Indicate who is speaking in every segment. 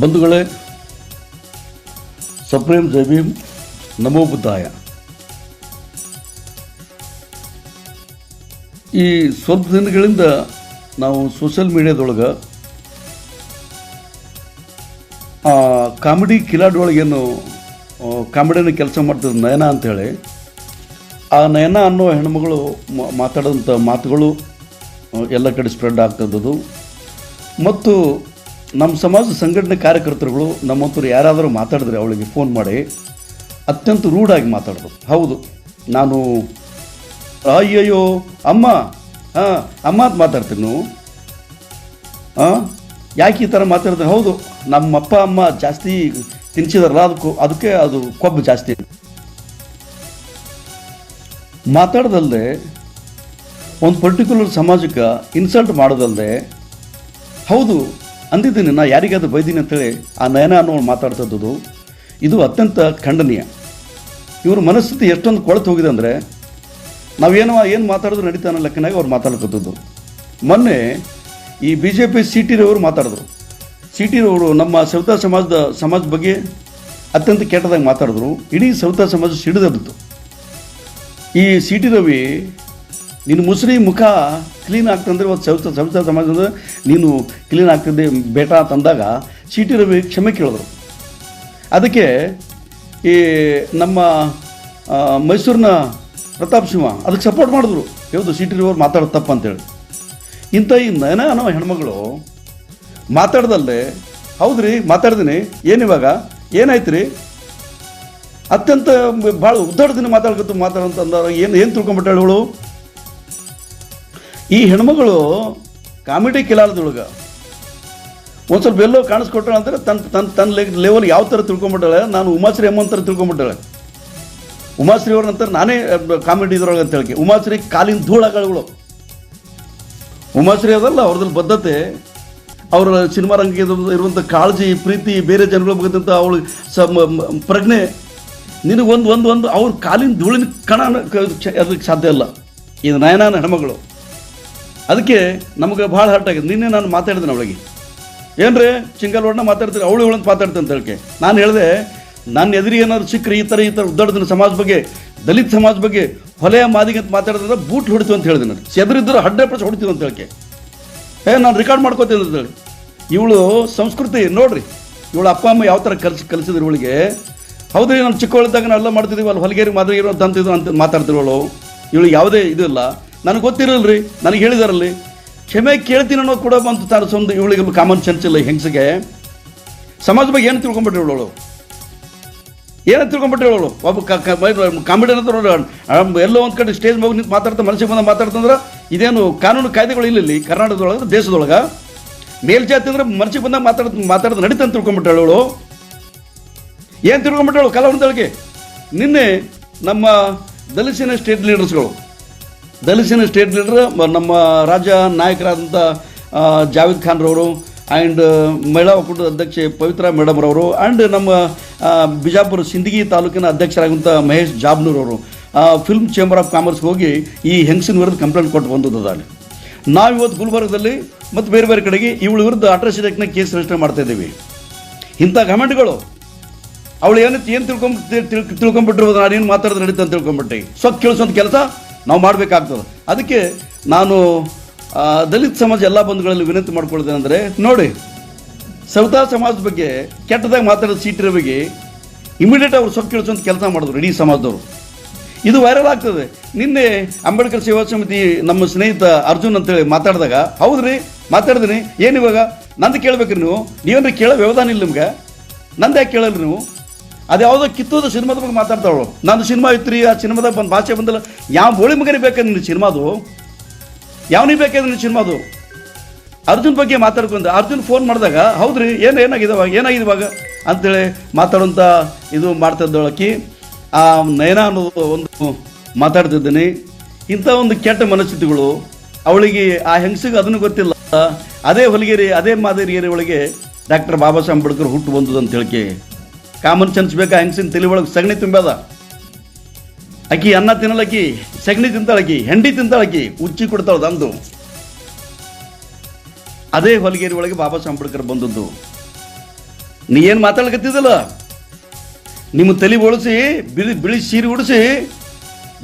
Speaker 1: ಬಂಧುಗಳೇ ಸಪ್ರೇಮ್ ಜೈಬೀಮ್ ನಮೋ ಬುದ್ಧಾಯ. ಈ ಸ್ವಲ್ಪ ದಿನಗಳಿಂದ ನಾವು ಸೋಷಿಯಲ್ ಮೀಡಿಯಾದೊಳಗೆ ಕಾಮಿಡಿ ಕಿಲಾಡಿಯೊಳಗೇನು ಕಾಮಿಡಿಯನ್ನು ಕೆಲಸ ಮಾಡ್ತಿದ್ದ ನಯನ ಅಂಥೇಳಿ ಆ ನಯನ ಅನ್ನೋ ಹೆಣ್ಮಗಳು ಮಾತಾಡೋಂಥ ಮಾತುಗಳು ಎಲ್ಲ ಕಡೆ ಸ್ಪ್ರೆಡ್ ಆಗ್ತದ್ದು ಮತ್ತು ನಮ್ಮ ಸಮಾಜ ಸಂಘಟನೆ ಕಾರ್ಯಕರ್ತರುಗಳು ನಮ್ಮಂತರು ಯಾರಾದರೂ ಮಾತಾಡಿದ್ರೆ ಅವಳಿಗೆ ಫೋನ್ ಮಾಡಿ, ಅತ್ಯಂತ ರೂಢಾಗಿ ಮಾತಾಡೋದು. ಹೌದು, ನಾನು, ಅಯ್ಯಯ್ಯೋ, ಅಮ್ಮ, ಹಾಂ, ಅಮ್ಮ ಅಂತ ಮಾತಾಡ್ತೀನಿ ಹಾಂ, ಯಾಕೆ ಈ ಥರ ಮಾತಾಡ್ತೀನಿ ಹೌದು ನಮ್ಮ ಅಪ್ಪ ಅಮ್ಮ ಜಾಸ್ತಿ ತಿನ್ಸಿದಾರಲ್ಲ, ಅದಕ್ಕೂ, ಅದಕ್ಕೆ ಅದು ಕೊಬ್ಬು ಜಾಸ್ತಿ. ಮಾತಾಡ್ದಲ್ದೆ, ಒಂದು ಪರ್ಟಿಕ್ಯುಲರ್ ಸಮಾಜಕ್ಕೆ ಇನ್ಸಲ್ಟ್ ಮಾಡೋದಲ್ಲದೆ ಹೌದು ಅಂದಿದ್ದೀನಿ ನಾ ಯಾರಿಗಾದ್ರೂ ಬೈದೀನಿ ಅಂತೇಳಿ ಆ ನಯನ ಅನ್ನೋ ಮಾತಾಡ್ತದ್ದು ಇದು ಅತ್ಯಂತ ಖಂಡನೀಯ. ಇವ್ರ ಮನಸ್ಥಿತಿ ಎಷ್ಟೊಂದು ಕೊಳತು ಹೋಗಿದೆ ಅಂದರೆ, ನಾವೇನೋ ಏನು ಮಾತಾಡಿದ್ರು ನಡೀತಾ ಅನ್ನೋ ಲೆಕ್ಕನಾಗ ಅವ್ರು ಮಾತಾಡ್ಕೊತದ್ದು. ಮೊನ್ನೆ ಈ B J P C T ರವರು ಮಾತಾಡಿದ್ರು. ಸಿ ಟಿ ನಮ್ಮ ಸವಿತಾ ಸಮಾಜದ ಸಮಾಜದ ಬಗ್ಗೆ ಅತ್ಯಂತ ಕೆಟ್ಟದಾಗಿ ಮಾತಾಡಿದ್ರು. ಇಡೀ ಸವಿತಾ ಸಮಾಜ ಸಿಡಿದದ್ದು ಈ ಸಿ ಟಿ ರವಿ ನಿನ್ನ ಮುಸುರಿ ಮುಖ ಕ್ಲೀನ್ ಆಗ್ತಂದ್ರೆ ಒಂದು ಸಂಸ್ಥೆ ಸಂಸ್ಥೆ ಸಮಾಜದ ನೀನು ಕ್ಲೀನ್ ಆಗ್ತಿದ್ದೆ ಬೇಟ ತಂದಾಗ ಸಿ ಟಿ ರವಿ ಕ್ಷಮೆ ಕೇಳಿದ್ರು. ಅದಕ್ಕೆ ಈ ನಮ್ಮ ಮೈಸೂರಿನ ಪ್ರತಾಪ್ ಸಿಂಹ ಅದಕ್ಕೆ ಸಪೋರ್ಟ್ ಮಾಡಿದ್ರು. ಯಾವುದು ಸಿಟಿ ರವಿ ಮಾತಾಡೋದು ತಪ್ಪು ಅಂತೇಳಿ. ಇಂಥ ಈ ನಯನ ಅನ್ನೋ ಹೆಣ್ಮಗಳು ಮಾತಾಡ್ದಲ್ಲೇ ಹೌದ್ರಿ ಮಾತಾಡ್ತೀನಿ ಏನಿವಾಗ ಏನಾಯ್ತು ರೀ ಅತ್ಯಂತ ಭಾಳ ಉದ್ದಾಡ್ದಿನ ಮಾತಾಡ್ಕೊತ ಮಾತಾಡೋಂತಂದ್ರೆ ಏನು ಏನು ತಿಳ್ಕೊಂಬಿಟ್ಟಾಳು ಇವಳು? ಈ ಹೆಣ್ಮಗಳು ಕಾಮಿಡಿ ಕಿಲಾಲದೊಳಗೆ ಒಂದು ಸ್ವಲ್ಪ ಎಲ್ಲೋ ಕಾಣಿಸ್ಕೊಟ್ಟಾಳ ಅಂದ್ರೆ ತನ್ನ ತನ್ನ ತನ್ನ ಲೆವೆಲ್ ಯಾವ ಥರ ತಿಳ್ಕೊಂಬಿಟ್ಟಾಳೆ, ನಾನು ಉಮಾಶ್ರೀ ಅಮ್ಮ ಅಂತ ತಿಳ್ಕೊಂಬಿಟ್ಟಾಳೆ. ಉಮಾಶ್ರೀ ಅವ್ರ ನಂತರ ನಾನೇ ಕಾಮಿಡಿ ಇದ್ರೊಳಗೆ ಅಂತ ಹೇಳಿ ಉಮಾಶ್ರೀ ಕಾಲಿನ ಧೂಳಗಳು ಉಮಾಶ್ರೀ ಅದಲ್ಲ, ಅವ್ರದ್ರಲ್ಲಿ ಬದ್ಧತೆ, ಅವರ ಸಿನಿಮಾ ರಂಗಕ್ಕೆ ಇರುವಂಥ ಕಾಳಜಿ, ಪ್ರೀತಿ, ಬೇರೆ ಜನಗಳ ಬಗ್ಗೆ ಅವಳು ಸ ಪ್ರಜ್ಞೆ ನಿನಗೆ ಒಂದು ಒಂದು ಒಂದು ಅವ್ರ ಕಾಲಿನ ಧೂಳಿನ ಕಣ ಅದಕ್ಕೆ ಸಾಧ್ಯ ಇಲ್ಲ. ಇದು ನಯನಾನ ಹೆಣ್ಮಗಳು. ಅದಕ್ಕೆ ನಮಗೆ ಭಾಳ ಹರ್ಟ್ ಆಗಿದೆ. ನಿನ್ನೆ ನಾನು ಮಾತಾಡಿದೆ ಅವಳಿಗೆ ಏನ್ರಿ ಚಿಂಗಲ್ ಒಡನ ಮಾತಾಡ್ತೀರಿ, ಅವಳು ಇವಳಂತ ಮಾತಾಡ್ತೀನಿ ಅಂತ ಹೇಳ್ಕೆ. ನಾನು ಹೇಳಿದೆ, ನನ್ನ ಎದುರು ಏನಾದ್ರು ಸಿಕ್ಕರೆ ಈ ಥರ ಈ ಥರ ಉದ್ದಾಡ್ದಿನ ಸಮಾಜ ಬಗ್ಗೆ, ದಲಿತ ಸಮಾಜ ಬಗ್ಗೆ ಹೊಲೆಯ ಮಾದಿಗೆ ಅಂತ ಮಾತಾಡಿದ್ರೆ ಬೂಟ್ ಹೊಡಿತೀವಿ ಅಂತ ಹೇಳಿದೆ ನಾನು. ಎದುರಿದ್ದರೂ ಹಂಡ್ರೆಡ್ ಪರ್ಸೆಂಟ್ ಹೊಡಿತೀವಿ ಅಂತ ಹೇಳ್ಕೆ. ಏ, ನಾನು ರೆಕಾರ್ಡ್ ಮಾಡ್ಕೋತೀನಿ ಅಂತ ಹೇಳಿ. ಇವಳು ಸಂಸ್ಕೃತಿ, ನೋಡ್ರಿ. ಇವಳು ಅಪ್ಪ, ಅಮ್ಮ ಯಾವ ಥರ ಕಲ್ಸಿ, ಕಲಿಸಿದ್ರು ಇವಳಿಗೆ. ಹೌದ್ರಿ, ನಾನು ಚಿಕ್ಕವಳಿದ್ದಾಗ ನಾವೆಲ್ಲ ಮಾಡ್ತಿದ್ದೀವಿ ಅಲ್ಲಿ ಹೊಲಗೇರಿ ಮಾದರಿ ಅಂತ ಅಂತಿದ್ರು ಅಂತ ಮಾತಾಡ್ತಿರೋಳು. ಇವಳು ಯಾವುದೇ ಇದು ಇಲ್ಲ. ನನಗೆ ಗೊತ್ತಿರಲ್ರಿ, ನನಗೆ ಹೇಳಿದಾರಲ್ಲಿ. ಕ್ಷಮೆ ಕೇಳ್ತೀನಿ ಅನ್ನೋ ಕೂಡ ಬಂತು ತಾನು ಸ್ವಂತ ಇವಳಿಗೆ ಕಾಮನ್ ಸೆನ್ಸ್ ಇಲ್ಲ ಹೆಂಗಸಿಗೆ. ಸಮಾಜ ಬಗ್ಗೆ ಏನು ತಿಳ್ಕೊಂಬಿಟ್ರಿ ಇವಳು ಏನೋ ತಿಳ್ಕೊಂಬಿಟ್ರಿ ಅವಳು ಒಬ್ಬ ಕಾಮಿಡಿ ಅಂತ ಎಲ್ಲೋ ಒಂದು ಕಡೆ ಸ್ಟೇಜ್ ಹೋಗಿ ನಿಂತು ಮಾತಾಡ್ತಾ, ಮನಸ್ಸಿಗೆ ಬಂದ ಮಾತಾಡ್ತಂದ್ರೆ ಇದೇನು ಕಾನೂನು ಕಾಯ್ದೆಗಳು ಇಲ್ಲ ಇಲ್ಲಿ, ಕರ್ನಾಟಕದೊಳಗೆ, ದೇಶದೊಳಗೆ. ಮೇಲ್ಜಾತಿ ಅಂದ್ರೆ ಮನಸ್ಸಿಗೆ ಬಂದಾಗ ಮಾತಾಡ್ ಮಾತಾಡೋದು ನಡೀತಂತ ತಿಳ್ಕೊಂಬಿಟ್ಟಾಳು ಅವಳು ಏನು ತಿಳ್ಕೊಂಬಿಟ್ಟಾಳು ಕಲಾವಂತಳಿಗೆ ನಿನ್ನೆ ನಮ್ಮ ದಲಿಸಿನ ಸ್ಟೇಟ್ ಲೀಡರ್ಸ್ಗಳು ದಲಿಸಿನ ಸ್ಟೇಟ್ ಲೀಡರ್ ನಮ್ಮ ರಾಜ್ಯ ನಾಯಕರಾದಂಥ ಜಾವೇದ್ ಖಾನ್ರವರು ಆ್ಯಂಡ್ ಮಹಿಳಾ ಒಕ್ಕೂಟದ ಅಧ್ಯಕ್ಷೆ ಪವಿತ್ರ ಮೇಡಮ್ ರವರು ಆ್ಯಂಡ್ ನಮ್ಮ ಬಿಜಾಪುರ ಸಿಂದಗಿ ತಾಲೂಕಿನ ಅಧ್ಯಕ್ಷರಾಗುವಂಥ ಮಹೇಶ್ ಜಾಬ್ನೂರವರು ಫಿಲ್ಮ್ ಚೇಂಬರ್ ಆಫ್ ಕಾಮರ್ಸ್ಗೆ ಹೋಗಿ ಈ ಹೆಂಗಸಿನ ವಿರುದ್ಧ ಕಂಪ್ಲೇಂಟ್ ಕೊಟ್ಟು ಬಂದದ್ದು ಅಲ್ಲಿ ನಾವು ಇವತ್ತು ಗುಲ್ಬರ್ಗದಲ್ಲಿ ಮತ್ತು ಬೇರೆ ಬೇರೆ ಕಡೆಗೆ ಇವಳ ವಿರುದ್ಧ ಅಟ್ರಾಸಿಟಿ ಆ್ಯಕ್ಟ್ನ ಕೇಸ್ ರಿಜಿಸ್ಟರ್ ಮಾಡ್ತಾ ಇದ್ದೀವಿ. ಇಂಥ ಕಮೆಂಟ್ಗಳು ಅವಳು ಏನು ಏನು ತಿಳ್ಕೊಂಬ ತಿಳ್ ತಿಳ್ಕೊಂಬಿಟ್ಟಿರ್ಬೋದು ನಾನು ಏನು ಮಾತಾಡೋದು ನಡೀತು ಅಂತ ತಿಳ್ಕೊಂಬಿಟ್ಟೆ ಸ್ವತ್ತು ಕೇಳಿಸೋಂಥ ಕೆಲಸ ನಾವು ಮಾಡಬೇಕಾಗ್ತದೆ. ಅದಕ್ಕೆ ನಾನು ದಲಿತ ಸಮಾಜ ಎಲ್ಲ ಬಂಧುಗಳಲ್ಲಿ ವಿನಂತಿ ಮಾಡ್ಕೊಳ್ತೇನೆ ಅಂದರೆ, ನೋಡಿ, ಸವಿತಾ ಸಮಾಜದ ಬಗ್ಗೆ ಕೆಟ್ಟದಾಗಿ ಮಾತಾಡೋ ಸೀಟಿರ ಬಗ್ಗೆ ಇಮಿಡಿಯೇಟ್ ಅವರು ಸೊಪ್ಪು ಕೇಳಿಸೋಂಥ ಕೆಲಸ ಮಾಡಿದ್ರು ಇಡೀ ಸಮಾಜದವರು. ಇದು ವೈರಲ್ ಆಗ್ತದೆ. ನಿನ್ನೆ ಅಂಬೇಡ್ಕರ್ ಸೇವಾ ಸಮಿತಿ ನಮ್ಮ ಸ್ನೇಹಿತ ಅರ್ಜುನ್ ಅಂತೇಳಿ ಮಾತಾಡಿದಾಗ, ಹೌದ್ರಿ ಮಾತಾಡಿದ್ರಿ ಏನು ಇವಾಗ? ನಂದು ಕೇಳ್ಬೇಕ್ರಿ ನೀವು. ನೀವೇನು ಕೇಳೋ ವ್ಯವಧಾನ ಇಲ್ಲ ನಿಮ್ಗೆ? ನಂದು ಯಾಕೆ ಕೇಳಲ್ರಿ ನೀವು? ಅದು ಯಾವುದೋ ಕಿತ್ತೋದ ಸಿನಿಮಾದ ಬಗ್ಗೆ ಮಾತಾಡ್ತಾವಳು ನಂದು ಸಿನಿಮಾ ಇತ್ತು ಆ ಸಿನಿಮಾದಾಗ ಬಂದು ಭಾಷೆ ಬಂದಲ್ಲ. ಯಾವ ಬೋಳಿ ಮಗನೇ ಬೇಕಾದ್ರೆ ನಿನ್ನ ಸಿನಿಮಾದು? ಯಾವನಿಗೆ ಬೇಕಾದ್ರೆ ನಿನ್ನ ಸಿನಿಮಾದು? ಅರ್ಜುನ್ ಬಗ್ಗೆ ಮಾತಾಡ್ಕೊಂಡು, ಅರ್ಜುನ್ ಫೋನ್ ಮಾಡಿದಾಗ, ಹೌದ್ರಿ, ಏನು, ಏನಾಗಿದೆ ಇವಾಗ? ಏನಾಗಿದೆ ಇವಾಗ? ಅಂತೇಳಿ ಮಾತಾಡುವಂಥ ಇದು ಮಾಡ್ತಿದ್ದೊಳಕಿ ಆ ನಯನ ಅನ್ನೋದು ಒಂದು ಮಾತಾಡ್ತಿದ್ದೀನಿ ಇಂಥ ಒಂದು ಕೆಟ್ಟ ಮನಸ್ಥಿತಿಗಳು, ಅವಳಿಗೆ ಆ ಹೆಂಗಸಿಗೆ ಅದನ್ನು ಗೊತ್ತಿಲ್ಲ. ಅದೇ ಹೊಲಿಗೆರಿ, ಅದೇ ಮಾದರಿಗೇರಿ ಒಳಗೆ ಡಾಕ್ಟರ್ ಬಾಬಾ ಸಾಹೇಬ್ ಅಂಬೇಡ್ಕರ್ ಹುಟ್ಟು ಬಂದದ್ದು ಅಂತ ಹೇಳಿಕೆ ಕಾಮನ್ ಸೆನ್ಸ್ ಬೇಕಾ? ಹೆಂಗಸಿನ ತಲೆ ಒಳಗೆ ಸಗಣಿ ತುಂಬ್ಯಾದ? ಅಕ್ಕಿ ಅನ್ನ ತಿನ್ನಲಕ್ಕಿ ಸಗಣಿ ತಿಂತಾಳಕಿ, ಹೆಂಡಿ ತಿಂತಾಳಕಿ, ಉಚ್ಚಿ ಕೊಡ್ತಾಳ ಅಂದು ಅದೇ ಹೊಲಗೇರಿ ಒಳಗೆ ಬಾಬಾ ಸಾಹೇಬ್ ಅಂಬೇಡ್ಕರ್ ಬಂದದ್ದು. ನೀ ಏನು ಮಾತಾಡ್ಕತ್ತಿದ್ದಲ್ಲ ನಿಮ್ಮ ತಲೆ ಒಳಿಸಿ ಬಿಳಿ ಬಿಳಿ ಸೀರೆ ಉಡಿಸಿ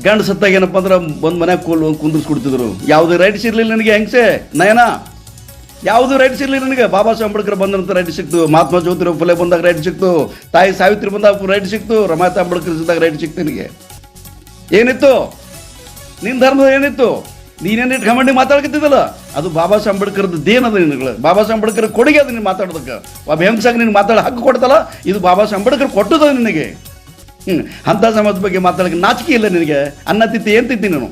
Speaker 1: ಗಂಡ ಸತ್ತಾಗ ಏನಪ್ಪ ಅಂದ್ರೆ ಒಂದು ಮನ್ಯಾಗ ಕೋಲ್ ಕುಂದಿರ್ಸ್ಕೊಡ್ತಿದ್ರು. ಯಾವುದೇ ರೈಟ್ಸ್ ಇರಲಿಲ್ಲ ನನಗೆ ಹೆಂಗಸೆ? ನಯನ? ಯಾವುದು ರೈಟ್ ಸಿಗಲಿ ನನಗೆ? ಬಾಬಾ ಸಾಹೇಬ್ ಅಂಬೇಡ್ಕರ್ ಬಂದಂತ ರೈಟ್ ಸಿಕ್ತು, ಮಹಾತ್ಮ ಜ್ಯೋತಿರಾವ್ ಫುಲೆ ಬಂದಾಗ ರೈಟ್ ಸಿಕ್ತು, ತಾಯಿ ಸಾವಿತ್ರಿ ಬಂದಾಗ ರೈಟ್ ಸಿಕ್ತು ರಮಾತ ಅಂಬೇಡ್ಕರ್ ಸಿದ್ದಾಗ ರೈಟ್ ಸಿಕ್ತು ನಿನಗೆ. ಏನಿತ್ತು? ನಿನ್ನ ಧರ್ಮದ ಏನಿತ್ತು? ನೀನೇನು ಕಮಾಂಡಿ ಮಾತಾಡ್ಕತ್ತಿದ್ದಲ್ಲ? ಅದು ಬಾಬಾ ಸಾಹೇಬ್ ಅಂಬೇಡ್ಕರ್ದು ದೇನದ ನಿನಗಳು ಬಾಬಾ ಸಾಹೇಬ್ ಅಂಬೇಡ್ಕರ್ ಕೊಡುಗೆ ಅದು ನೀನು ಮಾತಾಡೋದಕ್ಕೆ. ಒಬ್ಬ ಹೆಂಗ್ಸಾಗ ನೀನು ಮಾತಾಡೋ ಹಕ್ಕು ಕೊಡ್ತಲ್ಲ, ಇದು ಬಾಬಾ ಸಾಹೇಬ್ ಅಂಬೇಡ್ಕರ್ ಕೊಟ್ಟದ ನಿನಗೆ. ಹ್ಞೂ ಅಂಥ ಸಮಾಜದ ಬಗ್ಗೆ ಮಾತಾಡೋಕ್ಕೆ ನಾಚಿಕೆ ಇಲ್ಲ ನಿನಗೆ. ಅನ್ನ ತಿತ್ತಿ ಏನು ತಿತ್ತಿ ನಾನು?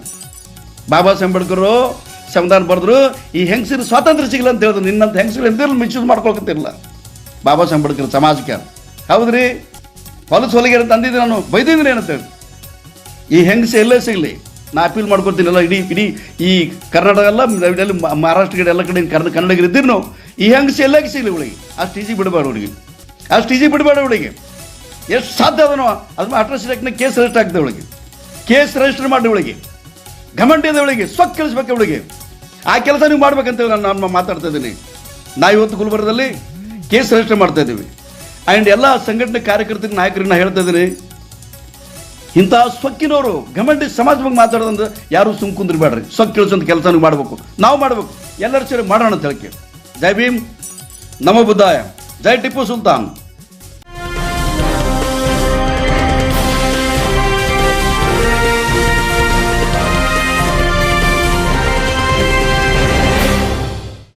Speaker 1: ಬಾಬಾ ಸಾಹೇಬ್ ಅಂಬೇಡ್ಕರು ಸಂವಿಧಾನ ಬರೆದ್ರು, ಈ ಹೆಂಗಸಿನ ಸ್ವಾತಂತ್ರ್ಯ ಸಿಗಲ್ಲ ಅಂತ ಹೇಳಿದ್ರು. ನಿನ್ನಂತ ಹೆಂಗಸರು ಎಂದಿರಲ್ಲ ಮಿಸ್ಯೂಸ್ ಮಾಡ್ಕೊಳ್ಕಂತಿರಲ್ಲ ಬಾಬಾ ಸಾಹೇಬ್ ಸಮಾಜಕ್ಕೆ ಹೌದ್ರಿ? ಹೊಲಸು ಹೊಲಿಗೆ ತಂದಿದ್ದೆ ನಾನು. ಬೈದಿದ್ದೀನಿ ಏನಂತೇಳಿ ಈ ಹೆಂಗಸ ಎಲ್ಲೇ ಸಿಗಲಿ? ನಾ ಅಪೀಲ್ ಮಾಡ್ಕೊತೀನಲ್ಲ ಇಡೀ ಇಡೀ ಈ ಕರ್ನಾಟಕ ಎಲ್ಲ ಮ- ಮಹಾರಾಷ್ಟ್ರ ಕಡೆ ಎಲ್ಲ ಕಡೆ ಕನ್ನಡ ಕನ್ನಡಿಗರು ಇದ್ದೀರಿ ಈ ಹೆಂಗಸ ಎಲ್ಲಕ್ಕೆ ಸಿಗಲಿ ಹುಡುಗಿ? ಅಷ್ಟು ಈಜಿ ಬಿಡಬೇಡ ಹುಡುಗಿ. ಅಷ್ಟು ಈಜಿ ಬಿಡಬೇಡ ಹುಡುಗಿ. ಎಷ್ಟು ಸಾಧ್ಯ ಅದನೋ ಅದು ಅಡ್ರೆಸ್ ಆ್ಯಕ್ಟ್ನ ಕೇಸ್ ರಿಜಿಸ್ಟರ್ ಆಗ್ತದೆ ಅವಳಿಗೆ ಕೇಸ್ ರಿಜಿಸ್ಟರ್ ಮಾಡಿ ಅವಳಿಗೆ ಘಮಂಡಿದ ಅವಳಿಗೆ ಸ್ವಕ್ ಕಳಿಸ್ಬೇಕು ಅವಳಿಗೆ ಆ ಕೆಲಸ ನೀವು ಮಾಡ್ಬೇಕಂತೇಳಿ ನಾನು ನಾನು ಮಾತಾಡ್ತಾ ಇದ್ದೀನಿ. ನಾ ಇವತ್ತು ಗುಲ್ಬರ್ಗದಲ್ಲಿ ಕೇಸ್ ರಿಜಿಸ್ಟರ್ ಮಾಡ್ತಾ ಇದ್ದೀವಿ. ಆ್ಯಂಡ್ ಎಲ್ಲ ಸಂಘಟನೆ ಕಾರ್ಯಕರ್ತರಿಗೆ, ನಾಯಕರನ್ನ ಹೇಳ್ತಾ ಇದ್ದೀನಿ. ಇಂಥ ಸೊಕ್ಕಿನವರು ಗಮಂಡಿ ಸಮಾಜ ಬಗ್ಗೆ ಮಾತಾಡೋದಂದ್ರೆ ಯಾರು ಸುಮ್ ಕುಂದ್ರಬೇಡ್ರಿ. ಸೊಕ್ಕ ಕೆಲಸಂತ ಕೆಲಸ ಮಾಡಬೇಕು. ನಾವು ಮಾಡಬೇಕು. ಎಲ್ಲರೂ ಸೇರಿ ಮಾಡೋಣ ಅಂತ ಹೇಳಕ್ಕೆ ಜೈ ಭೀಮ್. ನಮ ಬುದ್ಧಾಯ. ಜೈ ಟಿಪ್ಪು ಸುಲ್ತಾನ್.